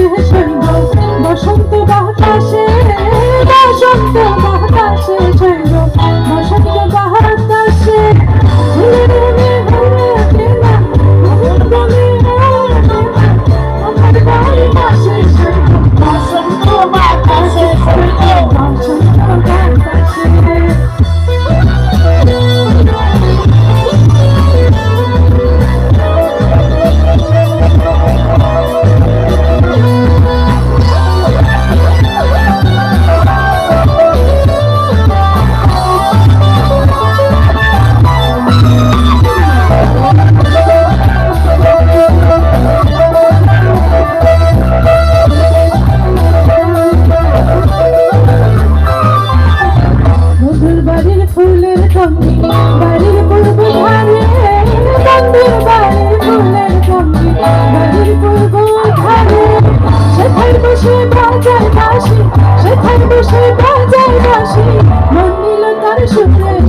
আছে হেসেন্দ্র বসন্ত বাতাস সে বাজায় বাসি। মন তার সুখে।